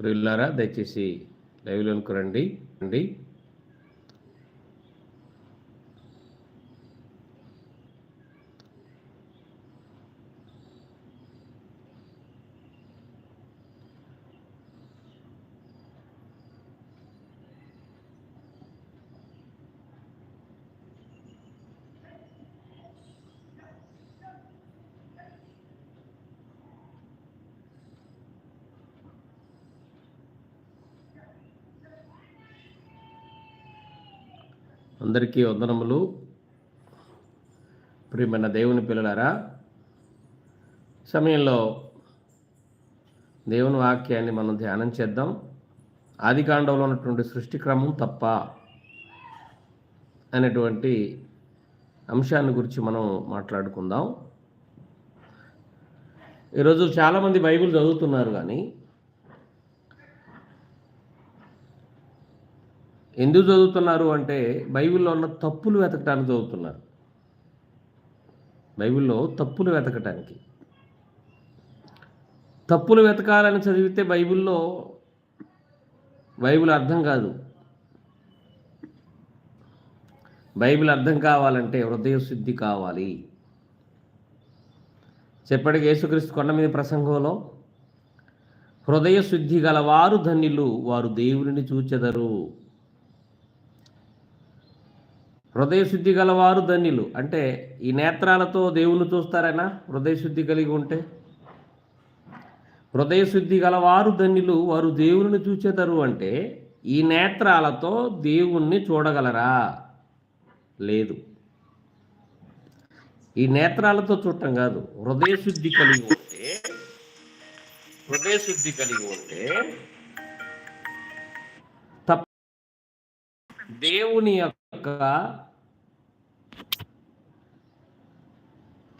ప్రియులారా దయచేసి లైవ్లోకి రండి. రండి అందరికీ వందనములు. ప్రియమైన దేవుని పిల్లలారా సమయంలో దేవుని వాక్యాన్ని మనం ధ్యానం చేద్దాం. ఆది కాండంలో ఉన్నటువంటి సృష్టి క్రమం తప్ప అనేటువంటి అంశాన్ని గురించి మనం మాట్లాడుకుందాం. ఈరోజు చాలామంది బైబిల్ చదువుతున్నారు కానీ ఎందుకు చదువుతున్నారు అంటే బైబిల్లో ఉన్న తప్పులు వెతకటానికి చదువుతున్నారు. బైబిల్లో తప్పులు వెతకటానికి. తప్పులు వెతకాలని చదివితే బైబిల్లో బైబిల్ అర్థం కాదు. బైబిల్ అర్థం కావాలంటే హృదయ శుద్ధి కావాలి. చెప్పటికి యేసుక్రీస్తు కొండ మీద ప్రసంగంలో హృదయ శుద్ధి గలవారు ధన్యులు వారు దేవుని చూచెదరు. హృదయ శుద్ధి గలవారు ధన్యులు. అంటే ఈ నేత్రాలతో దేవుని చూస్తారైనా? హృదయ శుద్ధి కలిగి ఉంటే? హృదయ శుద్ధి గలవారు ధన్యులు వారు దేవుని చూచేతారు అంటే ఈ నేత్రాలతో దేవుణ్ణి చూడగలరా? లేదు. ఈ నేత్రాలతో చూడటం కాదు. హృదయ శుద్ధి కలిగి ఉంటే హృదయ శుద్ధి కలిగి ఉంటే దేవుని యొక్క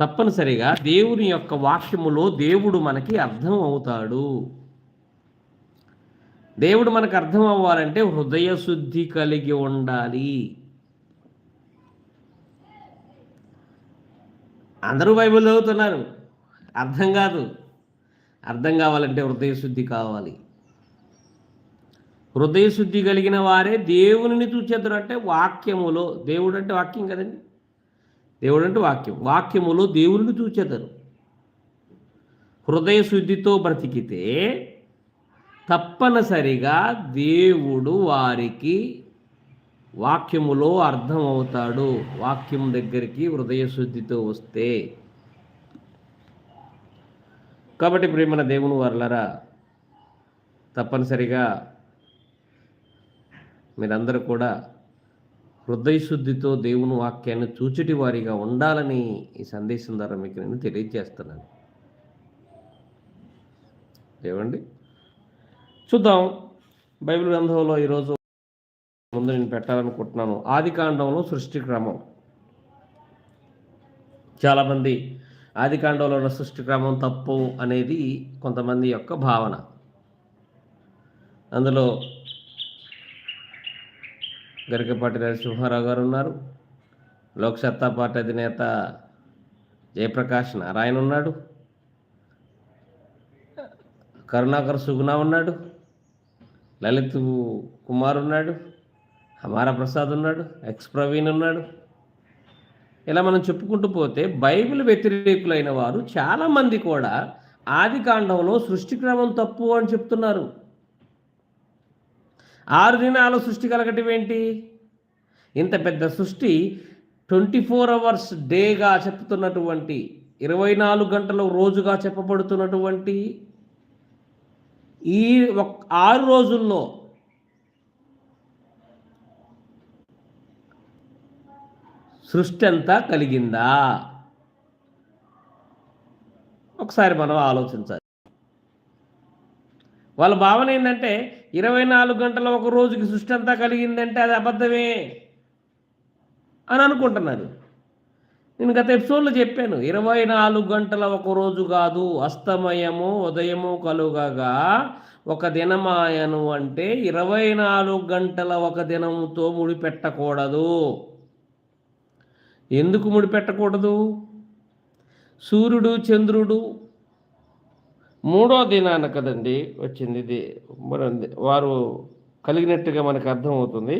తప్పనిసరిగా దేవుని యొక్క వాక్యములో దేవుడు మనకి అర్థం అవుతాడు. దేవుడు మనకు అర్థం అవ్వాలంటే హృదయ శుద్ధి కలిగి ఉండాలి. అందరూ బైబిల్ చదువుతున్నారు. అర్థం కాదు. అర్థం కావాలంటే హృదయ శుద్ధి కావాలి. హృదయ శుద్ధి కలిగిన వారే దేవుని చూచేద్దరు అంటే వాక్యములో దేవుడు అంటే వాక్యం కదండి? దేవుడు అంటే వాక్యం. వాక్యములో దేవుని చూచేద్దరు. హృదయ శుద్ధితో బ్రతికితే తప్పనిసరిగా దేవుడు వారికి వాక్యములో అర్థమవుతాడు. వాక్యం దగ్గరికి హృదయ శుద్ధితో వస్తే. కాబట్టి ప్రేమన దేవుని వర్లరా తప్పనిసరిగా మీరందరూ కూడా హృదయ శుద్ధితో దేవుని వాక్యాన్ని చూచుటి వారిగా ఉండాలని ఈ సందేశం ద్వారా మీకు నేను తెలియజేస్తున్నాను. ఏమండి? చూద్దాం. బైబిల్ గ్రంథంలో ఈరోజు ముందు నేను పెట్టాలనుకుంటున్నాను. ఆది కాండంలో సృష్టి క్రమం. చాలామంది ఆది కాండంలో ఉన్న సృష్టి క్రమం తప్పు అనేది కొంతమంది యొక్క భావన. అందులో గరికపాటి నరసింహారావు గారు ఉన్నారు. లోక్సత్తా పార్టీ అధినేత జయప్రకాష్ నారాయణ ఉన్నాడు. కరుణాకర్ సుగుణ ఉన్నాడు. లలిత్ కుమార్ ఉన్నాడు. హమారా ప్రసాద్ ఉన్నాడు. ఎక్స్ ప్రవీణ్ ఉన్నాడు. ఇలా మనం చెప్పుకుంటూ పోతే బైబిల్ వ్యతిరేకులైన వారు చాలామంది కూడా ఆది కాండంలో సృష్టి క్రమం తప్పు అని చెప్తున్నారు. ఆరు దినాలు సృష్టి కలగటం ఏంటి ఇంత పెద్ద సృష్టి ట్వంటీ ఫోర్ అవర్స్ డేగా చెప్తున్నటువంటి ఇరవై నాలుగు గంటల రోజుగా చెప్పబడుతున్నటువంటి ఈ ఆరు రోజుల్లో సృష్టి అంతా కలిగిందా? ఒకసారి మనం ఆలోచించాలి. వాళ్ళ భావన ఏంటంటే ఇరవై నాలుగు గంటల ఒక రోజుకి సృష్టి అంతా కలిగిందంటే అది అబద్ధమే అని అనుకుంటున్నారు. నేను గత ఎపిసోడ్లో చెప్పాను ఇరవై నాలుగు గంటల ఒక రోజు కాదు అస్తమయము ఉదయము కలుగగా ఒక దినమాయను అంటే ఇరవై నాలుగు గంటల ఒక దినముతో ముడిపెట్టకూడదు. ఎందుకు ముడిపెట్టకూడదు? సూర్యుడు చంద్రుడు మూడో దినాన కదండి వచ్చింది ఇది. మన వారు కలిగినట్టుగా మనకు అర్థమవుతుంది.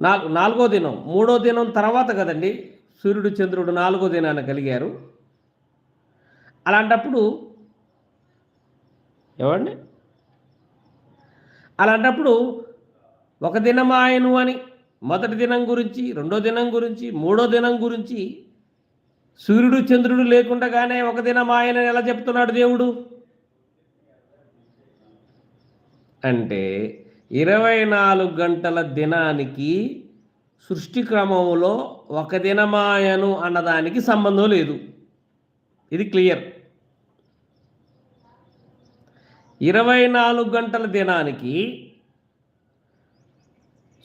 నాలుగు నాలుగో దినం మూడో దినం తర్వాత కదండి సూర్యుడు చంద్రుడు నాలుగో దినాన కలిగారు. అలాంటప్పుడు ఏమండి అలాంటప్పుడు ఒక దినమాయను అని మొదటి దినం గురించి రెండో దినం గురించి మూడో దినం గురించి సూర్యుడు చంద్రుడు లేకుండగానే ఒక దినం ఆయన ఎలా చెప్తున్నాడు దేవుడు? అంటే ఇరవై నాలుగు గంటల దినానికి సృష్టి క్రమంలో ఒక దినమాయను అన్నదానికి సంబంధం లేదు. ఇది క్లియర్. ఇరవై నాలుగు గంటల దినానికి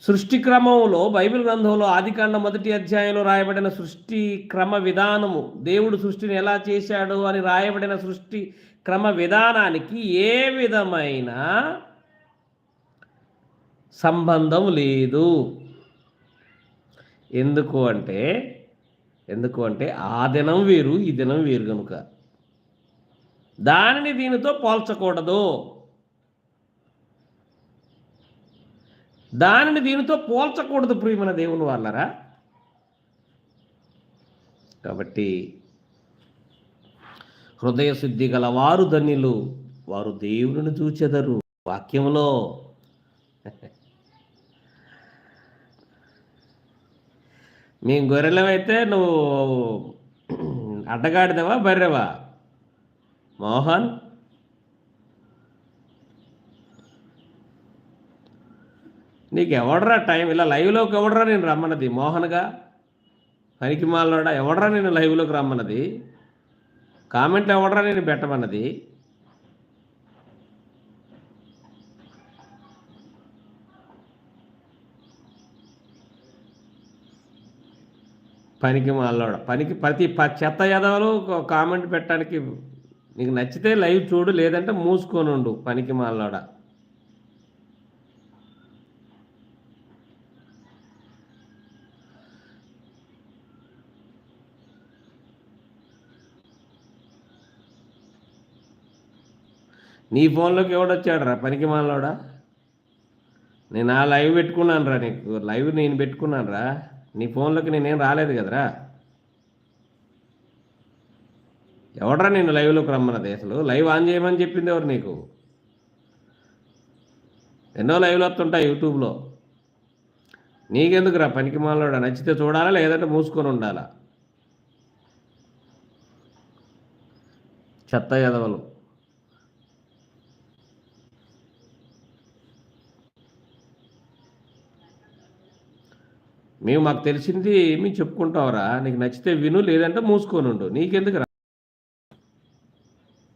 సృష్టి క్రమంలో బైబిల్ గ్రంథంలో ఆదికాండ మొదటి అధ్యాయంలో రాయబడిన సృష్టి క్రమ విధానము దేవుడు సృష్టిని ఎలా చేశాడు అని రాయబడిన సృష్టి క్రమ విధానానికి ఏ విధమైన సంబంధం లేదు. ఎందుకు అంటే ఎందుకు అంటే ఆ దినం వేరు ఈ దినం వేరు కనుక దానిని దీనితో పోల్చకూడదు. దానిని దీనితో పోల్చకూడదు ప్రియమైన దేవుని వాళ్ళరా? కాబట్టి హృదయ శుద్ధి గల వారు ధన్యులు వారు దేవుని చూచెదరు. వాక్యంలో మేము గొర్రెలమైతే నువ్వు అడ్డగాడిదవా బర్రెవా? మోహన్? నీకు ఎవడరా టైం? ఇలా లైవ్లోకి ఎవడరా నేను రమ్మన్నది? మోహన్గా? పనికి మాలడా ఎవడరా నేను లైవ్లోకి రమ్మన్నది? కామెంట్లు ఎవడరా నేను పెట్టమన్నది? పనికి మాలోడ పనికి ప్రతి ప- చెత్త యదవలు ఒక కామెంట్ పెట్టడానికి నీకు నచ్చితే లైవ్ చూడు లేదంటే మూసుకొని ఉండు పనికి మాలోడ నీ ఫోన్లోకి ఎవడొచ్చాడరా పనికి మాలోడా? నేను ఆ లైవ్ పెట్టుకున్నాను రా నీకు. లైవ్ నేను పెట్టుకున్నాను రా. నీ ఫోన్లోకి నేనేం రాలేదు కదరా? ఎవడరా నేను లైవ్లోకి రమ్మన్నది అసలు? లైవ్ ఆన్ చేయమని చెప్పింది ఎవరు నీకు? ఎన్నో లైవ్లు వస్తుంటాయి యూట్యూబ్లో. నీకెందుకు రా పనికి మాలోడా? నచ్చితే చూడాలా లేదంటే మూసుకొని ఉండాలా? చెత్త ఎదవలు. మేము మాకు తెలిసింది మేము చెప్పుకుంటావురా నీకు నచ్చితే విను లేదంటే మూసుకొని ఉండు. నీకెందుకు రా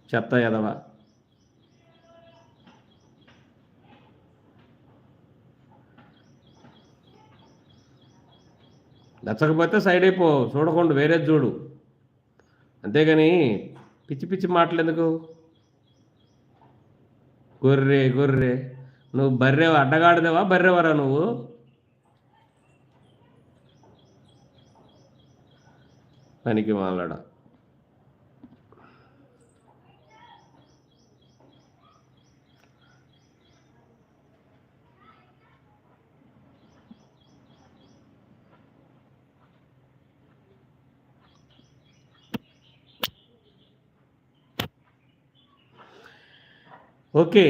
చెత్త ఎదవా నచ్చకపోతే సైడ్ అయిపో చూడకుండా వేరేది చూడు. అంతేగాని పిచ్చి పిచ్చి మాటలు ఎందుకు గొర్రె గొర్రె నువ్వు బర్రె అడ్డగాడిదేవా బర్రెవరా నువ్వు? పనికి మాలాడ. ఓకే.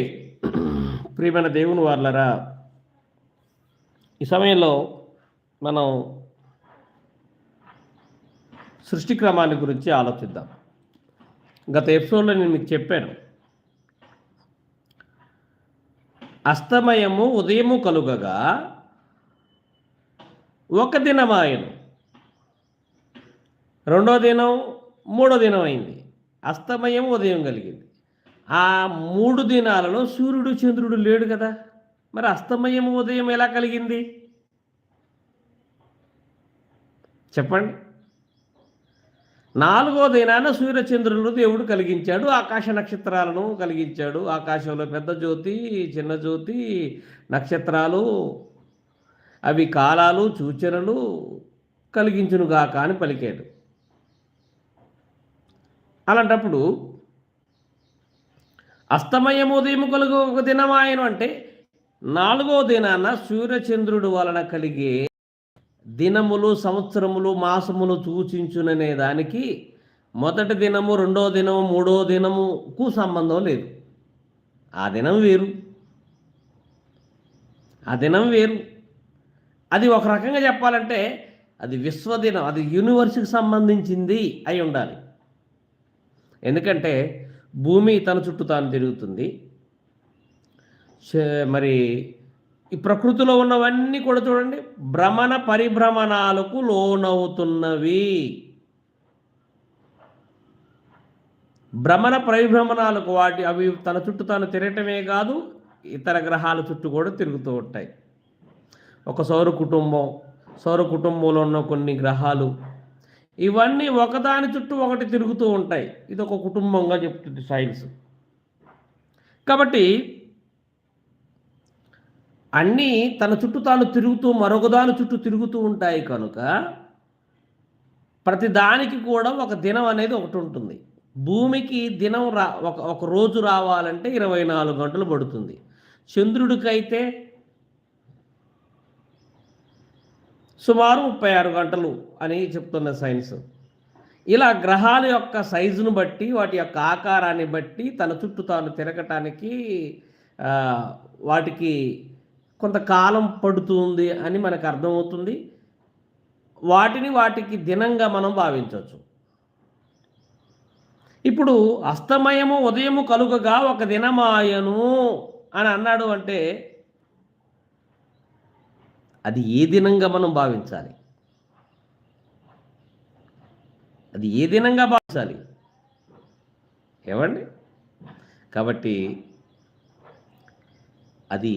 ప్రియమైన దేవుని వాళ్ళరా ఈ సమయంలో మనం సృష్టి క్రమాన్ని గురించి ఆలోచిద్దాం. గత ఎపిసోడ్లో నేను మీకు చెప్పాను. అస్తమయము ఉదయము కలుగగా ఒక దినమాయను రెండో దినం మూడో దినం అయింది. అస్తమయం ఉదయం కలిగింది. ఆ మూడు దినాలలో సూర్యుడు చంద్రుడు లేడు కదా. మరి అస్తమయం ఉదయం ఎలా కలిగింది? చెప్పండి. నాలుగో దినాన సూర్యచంద్రులు దేవుడు కలిగించాడు. ఆకాశ నక్షత్రాలను కలిగించాడు. ఆకాశంలో పెద్ద జ్యోతి చిన్న జ్యోతి నక్షత్రాలు అవి కాలాలు సూచనలు కలిగించునుగాక అని పలికాడు. అలాంటప్పుడు అస్తమయం ఉదయం కలుగు ఒక ఆయన అంటే నాలుగో దినాన సూర్యచంద్రుడు వలన కలిగే దినములు సంవత్సరములు మాసములు సూచించుననే దానికి మొదటి దినము రెండో దినము మూడో దినముకు సంబంధం లేదు. ఆ దినం వేరు. ఆ దినం వేరు. అది ఒక రకంగా చెప్పాలంటే అది విశ్వదినం అది యూనివర్స్కి సంబంధించింది అయి ఉండాలి. ఎందుకంటే భూమి తన చుట్టూ తాను తిరుగుతుంది. మరి ఈ ప్రకృతిలో ఉన్నవన్నీ కూడా చూడండి భ్రమణ పరిభ్రమణాలకు లోనవుతున్నవి. భ్రమణ పరిభ్రమణాలకు వాటి అవి తన చుట్టూ తాను తిరగటమే కాదు ఇతర గ్రహాల చుట్టూ కూడా తిరుగుతూ ఉంటాయి. ఒక సౌర కుటుంబం సౌర కుటుంబంలో ఉన్న కొన్ని గ్రహాలు ఇవన్నీ ఒకదాని చుట్టూ ఒకటి తిరుగుతూ ఉంటాయి. ఇది ఒక కుటుంబంగా చెప్తుంది సైన్స్. కాబట్టి అన్నీ తన చుట్టూ తాను తిరుగుతూ మరొకదాని చుట్టూ తిరుగుతూ ఉంటాయి కనుక ప్రతి దానికి కూడా ఒక దినం అనేది ఒకటి ఉంటుంది. భూమికి దినం రా ఒక ఒక రోజు రావాలంటే ఇరవై నాలుగు గంటలు పడుతుంది. చంద్రుడికైతే సుమారు ముప్పై ఆరు గంటలు అని చెప్తున్న సైన్స్. ఇలా గ్రహాల యొక్క సైజును బట్టి వాటి యొక్క ఆకారాన్ని బట్టి తన చుట్టూ తాను తిరగటానికి వాటికి కొంతకాలం పడుతుంది అని మనకు అర్థమవుతుంది. వాటిని వాటికి దినంగా మనం భావించవచ్చు. ఇప్పుడు అస్తమయము ఉదయము కలుగగా ఒక దినమాయను అని అన్నాడు అంటే అది ఏ దినంగా మనం భావించాలి? అది ఏ దినంగా భావించాలి? ఏమండి? కాబట్టి అది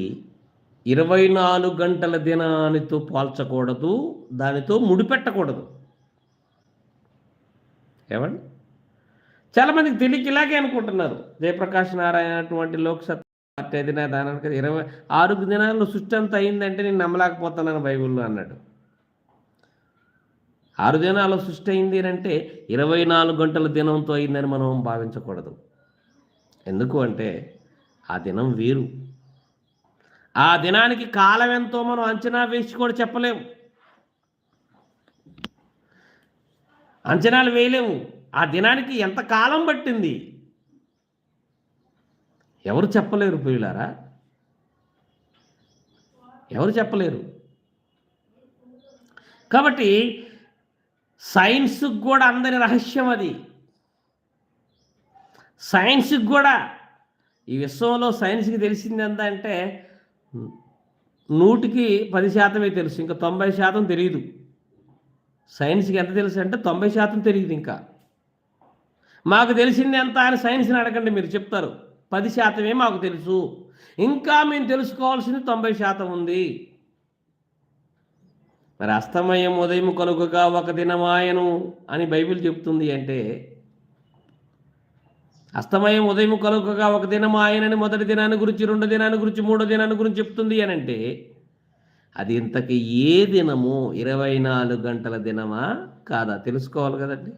ఇరవై నాలుగు గంటల దినానితో పోల్చకూడదు దానితో ముడిపెట్టకూడదు. ఏమండి? చాలామందికి తెలియక ఇలాగే అనుకుంటున్నారు. జయప్రకాష్ నారాయణ అటువంటి లోక్సత్తా పార్టీ అధినేత దానికి ఇరవై ఆరు దినాల్లో సృష్టి అంత అయిందంటే నేను నమ్మలేకపోతున్నాను బైబిల్లో అన్నాడు. ఆరు దినాల సృష్టి అయింది అంటే ఇరవై నాలుగు గంటల దినంతో అయిందని మనం భావించకూడదు. ఎందుకు అంటే ఆ దినం వేరు. ఆ దినానికి కాలం ఎంతో మనం అంచనా వేసి కూడా చెప్పలేము. అంచనాలు వేయలేము. ఆ దినానికి ఎంత కాలం పట్టింది? ఎవరు చెప్పలేరు ప్రియులారా? ఎవరు చెప్పలేరు? కాబట్టి సైన్స్కి కూడా అందరి రహస్యం అది. సైన్స్కి కూడా ఈ విశ్వంలో సైన్స్కి తెలిసింది ఎంత అంటే నూటికి పది శాతమే తెలుసు ఇంకా తొంభై శాతం తెలియదు సైన్స్కి ఎంత తెలుసు అంటే తొంభై శాతం తెలియదు ఇంకా. మాకు తెలిసింది ఎంత అని సైన్స్ని అడగండి మీరు చెప్తారు. పది శాతమే మాకు తెలుసు. ఇంకా మేము తెలుసుకోవాల్సింది తొంభై శాతం ఉంది. మరి అస్తమయం ఉదయం కనుకగా ఒక దినమాయను అని బైబిల్ చెప్తుంది అంటే అస్తమయం ఉదయం కలుకగా ఒక దినం ఆయనని మొదటి దినాన్ని గురించి రెండు దినాన్ని గురించి మూడో దినాన్ని గురించి చెప్తుంది అని అంటే అది ఇంతకీ ఏ దినము? ఇరవై నాలుగు గంటల దినమా కాదా? తెలుసుకోవాలి కదండి.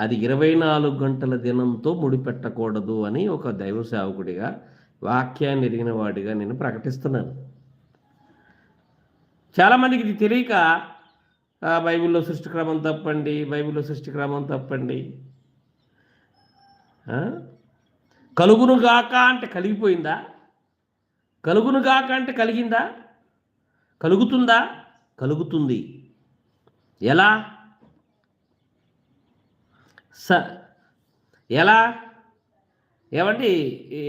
అది ఇరవై నాలుగు గంటల దినంతో ముడిపెట్టకూడదు అని ఒక దైవ సేవకుడిగా వాక్యాన్ని ఎరిగిన వాడిగా నేను ప్రకటిస్తున్నాను. చాలామందికి ఇది తెలియక బైబిల్లో సృష్టి క్రమం తప్పండి బైబిల్లో సృష్టి క్రమం తప్పండి కలుగును గాక అంటే కలిగిపోయిందా? కలుగును గాక అంటే కలిగిందా? కలుగుతుందా? కలుగుతుంది. ఎలా? స ఎలా? ఏమండి ఈ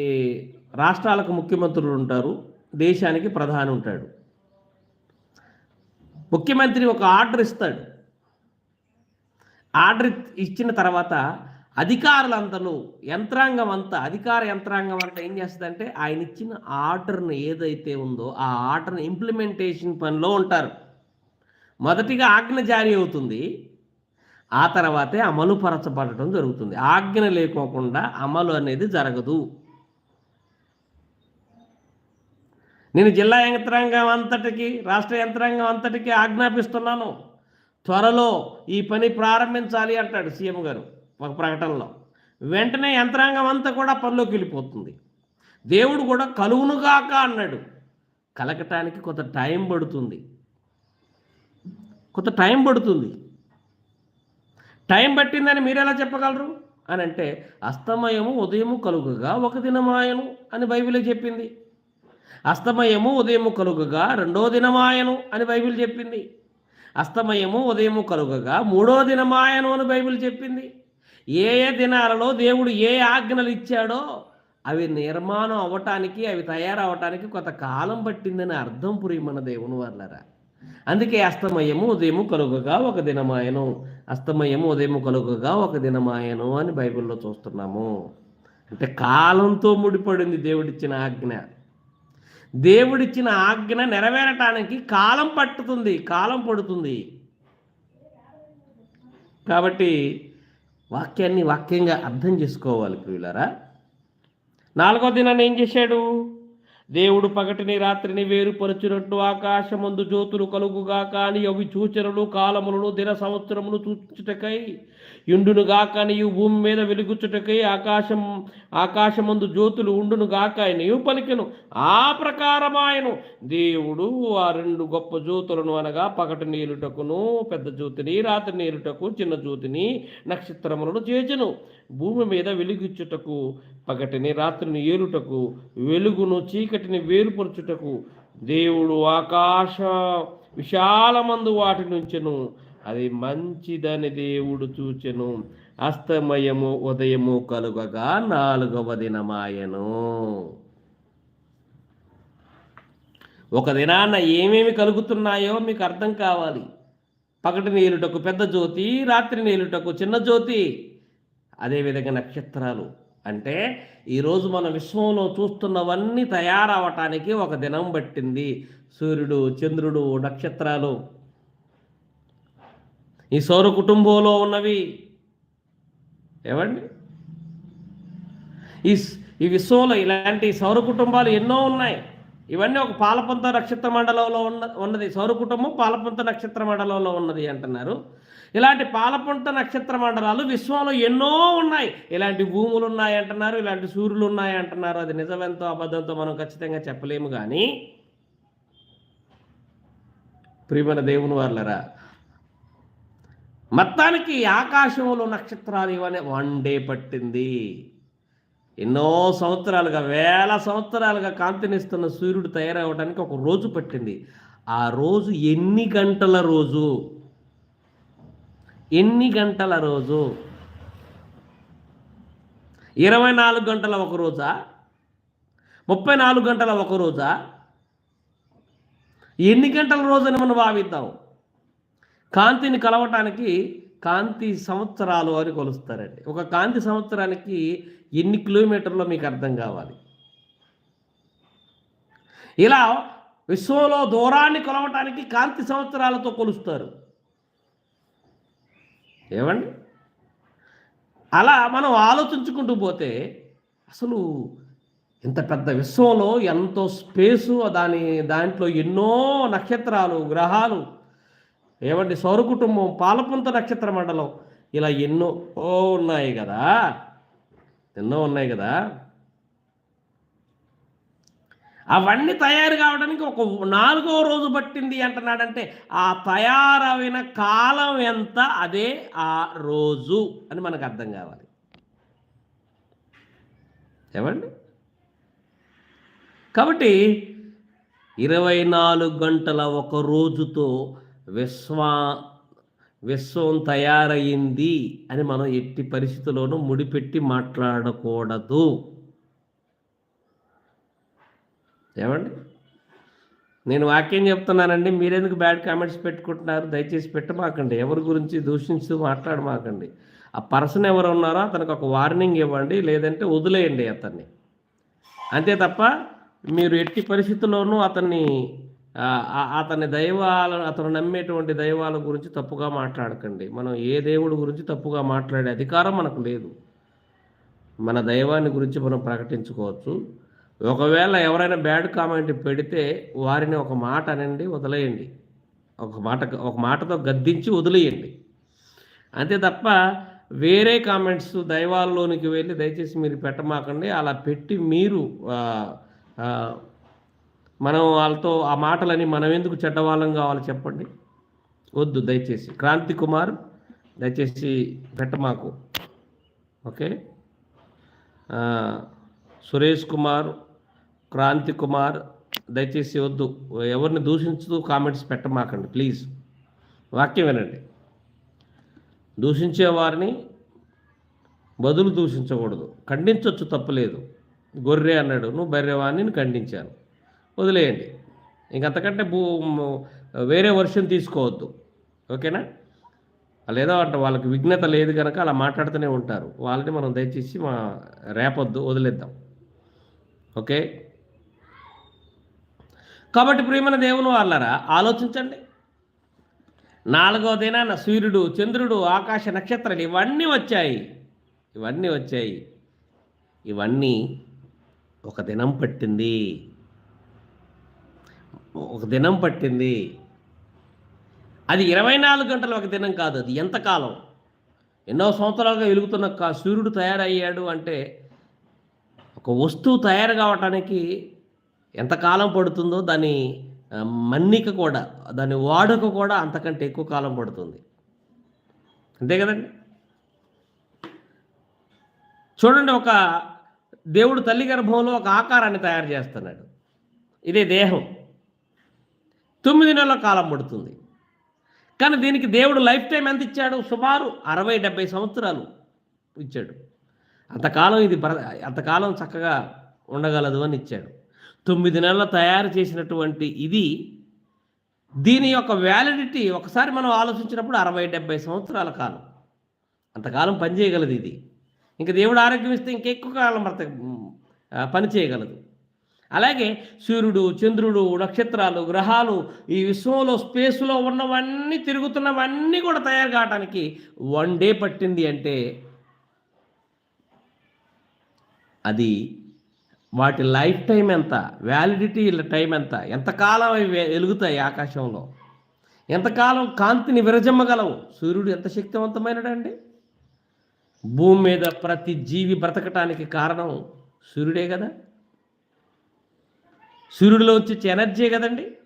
రాష్ట్రాలకు ముఖ్యమంత్రులు ఉంటారు దేశానికి ప్రధాని ఉంటాడు. ముఖ్యమంత్రి ఒక ఆర్డర్ ఇస్తాడు. ఆర్డర్ ఇచ్చిన తర్వాత అధికారులంతలో యంత్రాంగం అంతా అధికార యంత్రాంగం అంతా ఏం చేస్తుందంటే ఆయన ఇచ్చిన ఆర్డర్ను ఏదైతే ఉందో ఆ ఆర్డర్ని ఇంప్లిమెంటేషన్ పనిలో ఉంటారు. మొదటిగా ఆజ్ఞ జారీ అవుతుంది. ఆ తర్వాతే అమలు పరచబడటం జరుగుతుంది. ఆజ్ఞ లేకోకుండా అమలు అనేది జరగదు. నేను జిల్లా యంత్రాంగం అంతటికి రాష్ట్ర యంత్రాంగం అంతటికి ఆజ్ఞాపిస్తున్నాను. త్వరలో ఈ పని ప్రారంభించాలి అంటాడు సీఎం గారు. ఒక ప్రకటనలో. వెంటనే యంత్రాంగం అంతా కూడా పనిలోకి వెళ్ళిపోతుంది. దేవుడు కూడా కలువునుగాక అన్నాడు. కలకటానికి కొంత టైం పడుతుంది. కొంత టైం పడుతుంది. టైం పట్టిందని మీరు ఎలా చెప్పగలరు? అని అంటే అస్తమయము ఉదయము కలుగగా ఒక దినమాయను అని బైబిల్ చెప్పింది. అస్తమయము ఉదయము కలుగగా రెండో దినమాయను అని బైబిల్ చెప్పింది. అస్తమయము ఉదయము కలుగగా మూడో దినమాయను అని బైబిల్ చెప్పింది. ఏ ఏ దినాలలో దేవుడు ఏ ఆజ్ఞలు ఇచ్చాడో అవి నిర్మాణం అవ్వటానికి అవి తయారవటానికి కొంత కాలం పట్టిందని అర్థం పురి మన దేవుని వాళ్ళరా అందుకే అస్తమయము ఉదయము కలుగగా ఒక దినమాయను. అస్తమయము ఉదయము కలుగగా ఒక దినమాయను అని బైబిల్లో చూస్తున్నాము. అంటే కాలంతో ముడిపడింది దేవుడిచ్చిన ఆజ్ఞ. దేవుడిచ్చిన ఆజ్ఞ నెరవేరటానికి కాలం పట్టుతుంది కాలం పడుతుంది. కాబట్టి వాక్యాన్ని వాక్యంగా అర్థం చేసుకోవాలి ప్రియులరా. నాలుగో దినాన్ని ఏం చేశాడు? దేవుడు పగటిని రాత్రిని వేరుపరచునట్టు ఆకాశమందు జ్యోతులు కలుగుగా కానీ అవి సూచనలు కాలములను దిన సంవత్సరములు చూచుటకై ఇండునుగా కానీ భూమి మీద వెలుగుచుటకై ఆకాశం ఆకాశమందు జ్యోతులు ఉండునుగాక నీవు పలికెను? ఆ ప్రకారమాయను. దేవుడు ఆ రెండు గొప్ప జ్యోతులను అనగా పగటి నీలుటకును పెద్ద జ్యోతిని రాత్రి నీలుటకు చిన్న జ్యోతిని నక్షత్రములను చేచెను. భూమి మీద వెలుగుచ్చుటకు పగటిని రాత్రిని ఏలుటకు వెలుగును చీకటిని వేరుపరచుటకు దేవుడు ఆకాశ విశాలమందు వాటి నుంచెను. అది మంచిదని దేవుడు చూచెను. అస్తమయము ఉదయము కలుగగా నాలుగవ దినమాయను. ఒక దినాన ఏమేమి కలుగుతున్నాయో మీకు అర్థం కావాలి. పగటి నీలుటకు పెద్ద జ్యోతి రాత్రి నీలుటకు చిన్న జ్యోతి అదేవిధంగా నక్షత్రాలు. అంటే ఈరోజు మన విశ్వంలో చూస్తున్నవన్నీ తయారవటానికి ఒక దినం పట్టింది. సూర్యుడు చంద్రుడు నక్షత్రాలు. ఈ సౌర కుటుంబంలో ఉన్నవి ఏమండి ఈ ఈ విశ్వంలో ఇలాంటి సౌర కుటుంబాలు ఎన్నో ఉన్నాయి. ఇవన్నీ ఒక పాలపంత నక్షత్ర మండలంలో ఉన్న ఉన్నది. సౌర కుటుంబం పాలపంత నక్షత్ర మండలంలో ఉన్నది అంటున్నారు. ఇలాంటి పాలపుంట నక్షత్ర మండలాలు విశ్వంలో ఎన్నో ఉన్నాయి. ఇలాంటి భూములు ఉన్నాయి అంటున్నారు ఇలాంటి సూర్యులు ఉన్నాయి అంటున్నారు. అది నిజమెంతో అబద్ధంతో మనం ఖచ్చితంగా చెప్పలేము కానీ ప్రియమైన దేవుని వాళ్ళరా మొత్తానికి ఆకాశంలో నక్షత్రాలు ఇవన్నీ వన్ డే పట్టింది. ఎన్నో సంవత్సరాలుగా వేల సంవత్సరాలుగా కాంతినిస్తున్న సూర్యుడు తయారవడానికి ఒక రోజు పట్టింది. ఆ రోజు ఎన్ని గంటల రోజు? ఎన్ని గంటల రోజు? ఇరవై నాలుగు గంటల ఒక రోజా? ముప్పై నాలుగు గంటల ఒక రోజా? ఎన్ని గంటల రోజని మనం భావిద్దాం? కాంతిని కలవటానికి కాంతి సంవత్సరాలు అని కొలుస్తారండి. ఒక కాంతి సంవత్సరానికి ఎన్ని కిలోమీటర్లో మీకు అర్థం కావాలి? ఇలా విశ్వంలో దూరాన్ని కొలవటానికి కాంతి సంవత్సరాలతో కొలుస్తారు. ఏమండి? అలా మనం ఆలోచించుకుంటూ పోతే అసలు ఇంత పెద్ద విశ్వంలో ఎంతో స్పేసు దాని దాంట్లో ఎన్నో నక్షత్రాలు గ్రహాలు. ఏమండి? సౌర కుటుంబం పాలపుంత నక్షత్ర మండలం ఇలా ఎన్నో ఉన్నాయి కదా? ఎన్నో ఉన్నాయి కదా? అవన్నీ తయారు కావడానికి ఒక నాలుగో రోజు పట్టింది అంటున్నాడంటే ఆ తయారైన కాలం ఎంత? అదే ఆ రోజు అని మనకు అర్థం కావాలి. ఏమండి? కాబట్టి ఇరవై నాలుగు గంటల ఒక రోజుతో విశ్వా విశ్వం తయారయ్యింది అని మనం ఎట్టి పరిస్థితుల్లోనూ ముడిపెట్టి మాట్లాడకూడదు. ఏమండి? నేను వాక్యం చెప్తున్నానండి మీరెందుకు బ్యాడ్ కామెంట్స్ పెట్టుకుంటున్నారు? దయచేసి పెట్టమాకండి. ఎవరి గురించి దూషించు మాట్లాడమాకండి. ఆ పర్సన్ ఎవరు ఉన్నారో అతనికి ఒక వార్నింగ్ ఇవ్వండి లేదంటే వదిలేయండి అతన్ని. అంతే తప్ప మీరు ఎట్టి పరిస్థితుల్లోనూ అతన్ని అతని దైవాల అతను నమ్మేటువంటి దైవాల గురించి తప్పుగా మాట్లాడకండి. మనం ఏ దేవుడి గురించి తప్పుగా మాట్లాడే అధికారం మనకు లేదు. మన దైవాన్ని గురించి మనం ప్రకటించుకోవచ్చు. ఒకవేళ ఎవరైనా బ్యాడ్ కామెంట్ పెడితే వారిని ఒక మాట అనండి వదిలేయండి. ఒక మాట ఒక మాటతో గద్దించి వదిలేయండి. అంతే తప్ప వేరే కామెంట్స్ దైవాల్లోనికి వెళ్ళి దయచేసి మీరు పెట్టమాకండి. అలా పెట్టి మీరు మనం వాళ్ళతో ఆ మాటలని మనం ఎందుకు చెడ్డవాళ్ళం కావాలి చెప్పండి. వద్దు దయచేసి. క్రాంతి కుమార్ దయచేసి పెట్టమాకు. ఓకే? సురేష్ కుమార్ క్రాంతి కుమార్ దయచేసి వద్దు. ఎవరిని దూషించుతూ కామెంట్స్ పెట్టమాకండి ప్లీజ్. వాక్యం వినండి. దూషించే వారిని బదులు దూషించకూడదు. ఖండించవచ్చు తప్పలేదు గొర్రె అన్నాడు నువ్వు బర్రెవాణ్ణి ఖండించాను. వదిలేయండి. ఇంకంతకంటే భూ వేరే వర్షం తీసుకోవద్దు. ఓకేనా? లేదా అంటే వాళ్ళకి విఘ్నత లేదు కనుక అలా మాట్లాడుతూనే ఉంటారు. వాళ్ళని మనం దయచేసి మా రేపొద్దు వదిలేద్దాం. ఓకే? కాబట్టి ప్రియమైన దేవుని వాళ్ళరా ఆలోచించండి. నాలుగో దినాన సూర్యుడు చంద్రుడు ఆకాశ నక్షత్రాలు ఇవన్నీ వచ్చాయి. ఇవన్నీ వచ్చాయి. ఇవన్నీ ఒక దినం పట్టింది. ఒక దినం పట్టింది. అది ఇరవై నాలుగు గంటల ఒక దినం కాదు అది ఎంతకాలం ఎన్నో సంవత్సరాలుగా వెలుగుతున్న సూర్యుడు తయారయ్యాడు అంటే ఒక వస్తువు తయారు కావటానికి ఎంతకాలం పడుతుందో దాని మన్నిక కూడా దాని వాడుక కూడా అంతకంటే ఎక్కువ కాలం పడుతుంది. అంతే కదండి? చూడండి ఒక దేవుడు తల్లి గర్భంలో ఒక ఆకారాన్ని తయారు చేస్తున్నాడు. ఇదే దేహం. తొమ్మిది నెలల కాలం పడుతుంది. కానీ దీనికి దేవుడు లైఫ్ టైం ఎంత ఇచ్చాడు? సుమారు అరవై డెబ్బై సంవత్సరాలు ఇచ్చాడు. అంతకాలం ఇది బ్ర అంతకాలం చక్కగా ఉండగలదు అని ఇచ్చాడు. తొమ్మిది నెలలు తయారు చేసినటువంటి ఇది దీని యొక్క వ్యాలిడిటీ ఒకసారి మనం ఆలోచించినప్పుడు అరవై డెబ్బై సంవత్సరాల కాలం. అంతకాలం పనిచేయగలదు ఇది. ఇంకా దేవుడు ఆరోగ్యం ఇస్తే ఇంకెక్కువ కాలం బ్రత పనిచేయగలదు పని చేయగలదు. అలాగే సూర్యుడు చంద్రుడు నక్షత్రాలు గ్రహాలు ఈ విశ్వంలో స్పేస్లో ఉన్నవన్నీ తిరుగుతున్నవన్నీ కూడా తయారు కావడానికి వన్ డే పట్టింది అంటే అది వాటి లైఫ్ టైం ఎంత? వ్యాలిడిటీ టైం ఎంత? ఎంతకాలం అవి వెలుగుతాయి ఆకాశంలో? ఎంతకాలం కాంతిని విరజమ్మగలవు? సూర్యుడు ఎంత శక్తివంతమైనడండి? భూమి మీద ప్రతి జీవి బ్రతకటానికి కారణం సూర్యుడే కదా? సూర్యుడిలో వచ్చే ఎనర్జీ కదండి?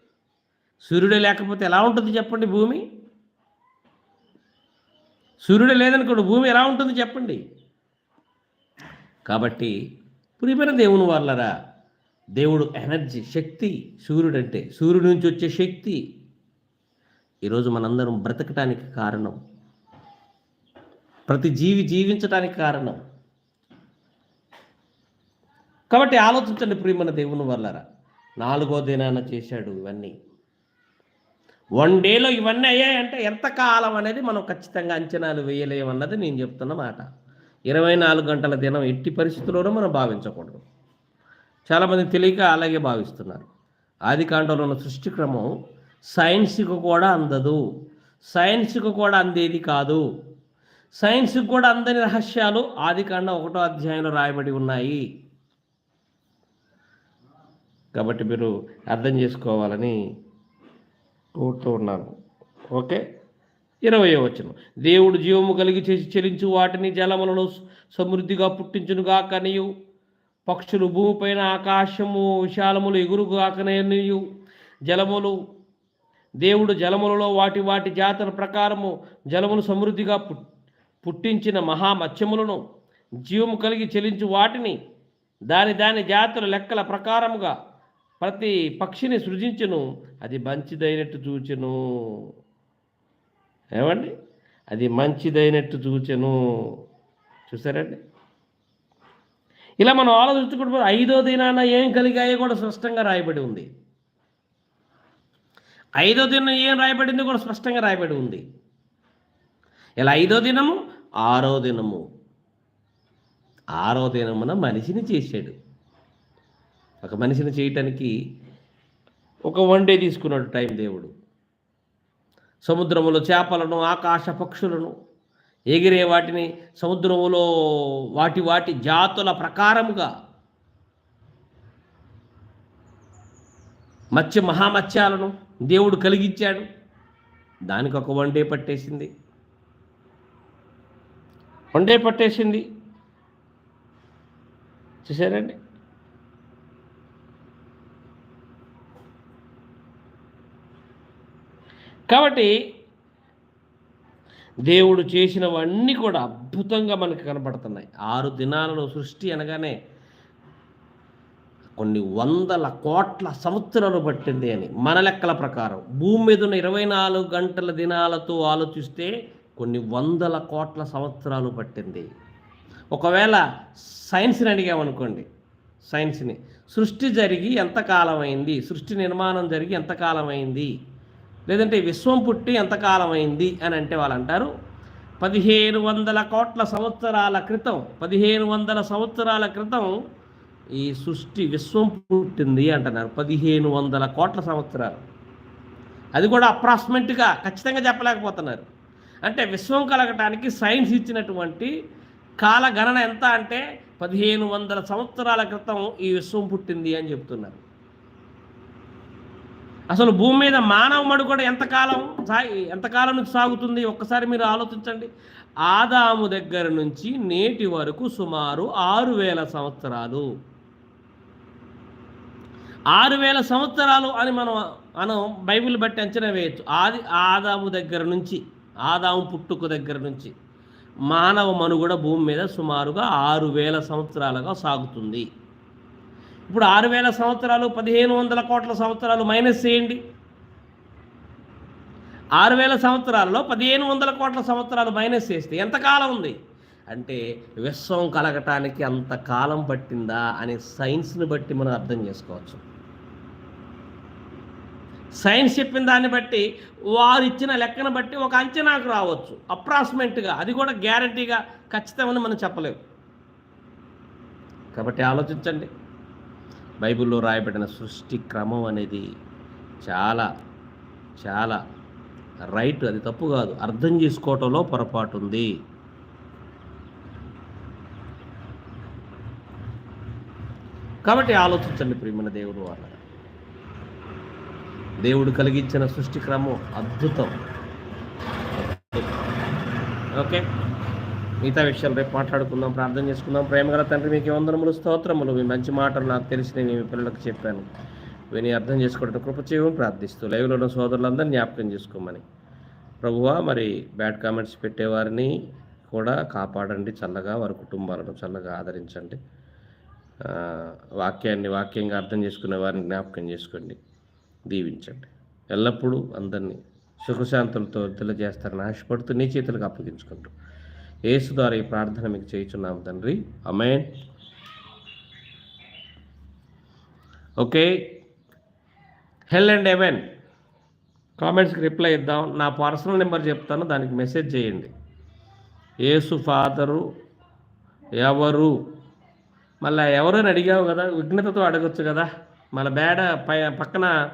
సూర్యుడే లేకపోతే ఎలా ఉంటుంది చెప్పండి భూమి? సూర్యుడే లేదనుకోండి భూమి ఎలా ఉంటుంది చెప్పండి? కాబట్టి ప్రియమైన దేవుని వాళ్ళరా దేవుడు ఎనర్జీ శక్తి సూర్యుడు అంటే సూర్యుడి నుంచి వచ్చే శక్తి. ఈరోజు మనందరం బ్రతకటానికి కారణం ప్రతి జీవి జీవించడానికి కారణం. కాబట్టి ఆలోచించండి ప్రియమైన దేవుని వాళ్ళరా నాలుగో దినాన చేశాడు ఇవన్నీ. వన్ డేలో ఇవన్నీ అయ్యాయంటే ఎంత కాలం అనేది మనం ఖచ్చితంగా అంచనాలు వేయలేమన్నది నేను చెప్తున్న మాట. ఇరవై నాలుగు గంటల దినం ఎట్టి పరిస్థితుల్లోనూ మనం భావించకూడదు. చాలామంది తెలియక అలాగే భావిస్తున్నారు. ఆది కాండంలో ఉన్న సృష్టి క్రమం సైన్స్కి కూడా అందదు. సైన్స్కి కూడా అందేది కాదు. సైన్స్కి కూడా అందని రహస్యాలు ఆది కాండం ఒకటో అధ్యాయంలో రాయబడి ఉన్నాయి. కాబట్టి మీరు అర్థం చేసుకోవాలని కోరుతూ ఉన్నాను. ఓకే? ఇరవై వచనం. దేవుడు జీవము కలిగి చేసి చెలించు వాటిని జలములను సమృద్ధిగా పుట్టించునుగా కనియు పక్షులు భూమిపైన ఆకాశము విశాలములు ఎగురుగాకనేయు జలములు దేవుడు జలములలో వాటి వాటి జాతర ప్రకారము జలములు సమృద్ధిగా పుట్టించిన మహామత్స్యములను జీవము కలిగి చెలించు వాటిని దాని దాని జాతుల లెక్కల ప్రకారముగా ప్రతి పక్షిని సృజించును. అది మంచిదైనట్టు చూచెను. ఏమండి? అది మంచిదైనట్టు చూచెను. చూసారండి? ఇలా మనం ఆలోచించుకుంటే ఐదో దినాన ఏం కలిగాయో కూడా స్పష్టంగా రాయబడి ఉంది. ఐదో దినం ఏం రాయబడింది కూడా స్పష్టంగా రాయబడి ఉంది. ఇలా ఐదో దినము ఆరో దినము. ఆరో దినమున మనిషిని చేశాడు. ఒక మనిషిని చేయటానికి ఒక వన్ డే తీసుకున్నాడు టైం దేవుడు. సముద్రములో చేపలను ఆకాశ పక్షులను ఎగిరే వాటిని సముద్రములో వాటి వాటి జాతుల ప్రకారముగా మత్స్య మహామత్స్యాలను దేవుడు కలిగించాడు. దానికి ఒక వన్ డే పట్టేసింది. వన్ డే పట్టేసింది చూసారండి కాబట్టి దేవుడు చేసినవన్నీ కూడా అద్భుతంగా మనకు కనపడుతున్నాయి. ఆరు దినాలలో సృష్టి అనగానే కొన్ని వందల కోట్ల సంవత్సరాలు పట్టింది అని మన లెక్కల ప్రకారం. భూమి మీద ఉన్న ఇరవై నాలుగు గంటల దినాలతో ఆలోచిస్తే కొన్ని వందల కోట్ల సంవత్సరాలు పట్టింది. ఒకవేళ సైన్స్ని అడిగామనుకోండి సైన్స్ని సృష్టి జరిగి ఎంతకాలం అయింది సృష్టి నిర్మాణం జరిగి ఎంతకాలం అయింది? లేదంటే విశ్వం పుట్టి ఎంతకాలం అయింది అని అంటే వాళ్ళు అంటారు పదిహేను వందల కోట్ల సంవత్సరాల క్రితం పదిహేను వందల సంవత్సరాల క్రితం ఈ సృష్టి విశ్వం పుట్టింది అంటున్నారు. పదిహేను వందల కోట్ల సంవత్సరాలు. అది కూడా అప్రాక్సిమేట్గా ఖచ్చితంగా చెప్పలేకపోతున్నారు. అంటే విశ్వం కలగటానికి సైన్స్ ఇచ్చినటువంటి కాల గణన ఎంత అంటే పదిహేను వందల సంవత్సరాల క్రితం ఈ విశ్వం పుట్టింది అని చెప్తున్నారు. అసలు భూమి మీద మానవ కూడా ఎంతకాలం సాగి ఎంతకాలం నుంచి సాగుతుంది? ఒక్కసారి మీరు ఆలోచించండి. ఆదాము దగ్గర నుంచి నేటి వరకు సుమారు ఆరు వేల సంవత్సరాలు. ఆరు వేల సంవత్సరాలు అని మనం మనం బైబిల్ బట్టి అంచనా వేయచ్చు. ఆది ఆదాము దగ్గర నుంచి ఆదాము పుట్టుకు దగ్గర నుంచి మానవ మనుగడ భూమి మీద సుమారుగా ఆరు వేల సంవత్సరాలుగా సాగుతుంది. ఇప్పుడు ఆరు వేల సంవత్సరాలు పదిహేను వందల కోట్ల సంవత్సరాలు మైనస్ చేయండి. ఆరు వేల సంవత్సరాల్లో పదిహేను వందల కోట్ల సంవత్సరాలు మైనస్ చేస్తే ఎంతకాలం ఉంది? అంటే విశ్వం కలగటానికి అంత కాలం పట్టిందా అనే సైన్స్ని బట్టి మనం అర్థం చేసుకోవచ్చు. సైన్స్ చెప్పిన దాన్ని బట్టి వారు ఇచ్చిన లెక్కను బట్టి ఒక అంచనాకు రావచ్చు. అప్రాక్సిమేట్గా అది కూడా గ్యారంటీగా ఖచ్చితమని మనం చెప్పలేము. కాబట్టి ఆలోచించండి. బైబిల్లో రాయబడిన సృష్టి క్రమం అనేది చాలా చాలా రైట్. అది తప్పు కాదు. అర్థం చేసుకోవటంలో పొరపాటు ఉంది. కాబట్టి ఆలోచించండి ప్రియమైన దేవుడు వాళ్ళ దేవుడు కలిగించిన సృష్టి క్రమం అద్భుతం. ఓకే? మిగతా విషయాలు రేపు మాట్లాడుకుందాం ప్రార్థన చేసుకుందాం. ప్రేమగల తండ్రి మీకు వందనములు స్తోత్రములు. మీ మంచి మాటలు నాకు తెలిసి నేను మీ పిల్లలకు చెప్పాను. విని అర్థం చేసుకోవడం కృప చేయమని ప్రార్థిస్తూ లైవ్లో ఉన్న సోదరులందరినీ జ్ఞాపకం చేసుకోమని. ప్రభువా మరి బ్యాడ్ కామెంట్స్ పెట్టేవారిని కూడా కాపాడండి చల్లగా వారి కుటుంబాలను చల్లగా ఆదరించండి. వాక్యాన్ని వాక్యంగా అర్థం చేసుకునే వారిని జ్ఞాపకం చేసుకోండి దీవించండి. ఎల్లప్పుడూ అందరినీ సుఖశాంతులతో తెలియజేస్తారని ఆశపడుతూ నీ చేతులకు అప్పగించుకుంటూ యేసు ద్వారా ఈ ప్రార్థన మీకు చేయుచున్నాం తండ్రి. Amen okay. Hell and heaven కామెంట్స్కి reply ఇద్దాం. నా పర్సనల్ నెంబర్ చెప్తాను దానికి మెసేజ్ చేయండి. ఏసు ఫాదరు ఎవరు? మళ్ళీ ఎవరని అడిగావు కదా విఘ్నతతో అడగచ్చు కదా. మళ్ళీ బేడ పై పక్కన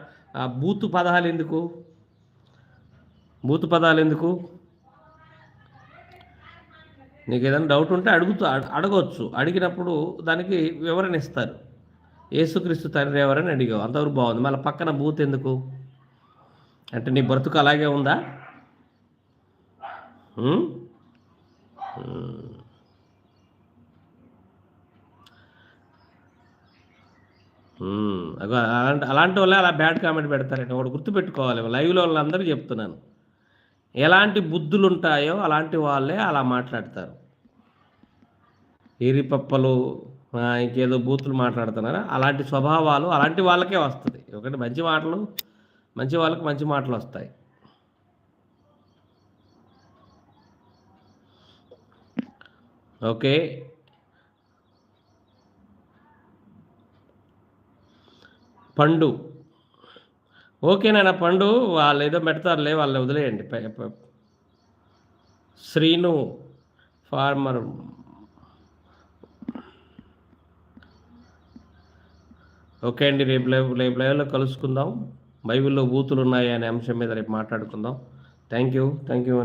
బూతు పదాలు ఎందుకు? బూతు పదాలు ఎందుకు? నీకు ఏదైనా డౌట్ ఉంటే అడుగుతూ అడగవచ్చు అడిగినప్పుడు దానికి వివరణ ఇస్తారు. ఏసుక్రీస్తు తండ్రి ఎవరని అడిగావు? అంతవరకు బాగుంది. మళ్ళీ పక్కన బూత్ ఎందుకు? అంటే నీ బ్రతుకు అలాగే ఉందా? అగో అలాంటి అలాంటి వాళ్ళే అలా బ్యాడ్ కామెంట్ పెడతారండి. ఒకటి గుర్తుపెట్టుకోవాలి. లైవ్లో వాళ్ళందరూ చెప్తున్నాను. ఎలాంటి బుద్ధులు ఉంటాయో అలాంటి వాళ్ళే అలా మాట్లాడతారు. ఏరిపప్పలు ఇంకేదో బూతులు మాట్లాడుతున్నారా? అలాంటి స్వభావాలు అలాంటి వాళ్ళకే వస్తుంది. ఒకటి మంచి మాటలు మంచి వాళ్ళకి మంచి మాటలు వస్తాయి. ఓకే. పండు. ఓకేనైనా పండు వాళ్ళు ఏదో పెడతారులే వాళ్ళని వదిలేయండి. శ్రీను ఫార్మర్ ఓకే అండి రేపు లైవ్ రేపు లైవ్లో కలుసుకుందాం. బైబిల్లో బూతులు ఉన్నాయి అనే అంశం మీద రేపు మాట్లాడుకుందాం. Thank you thank you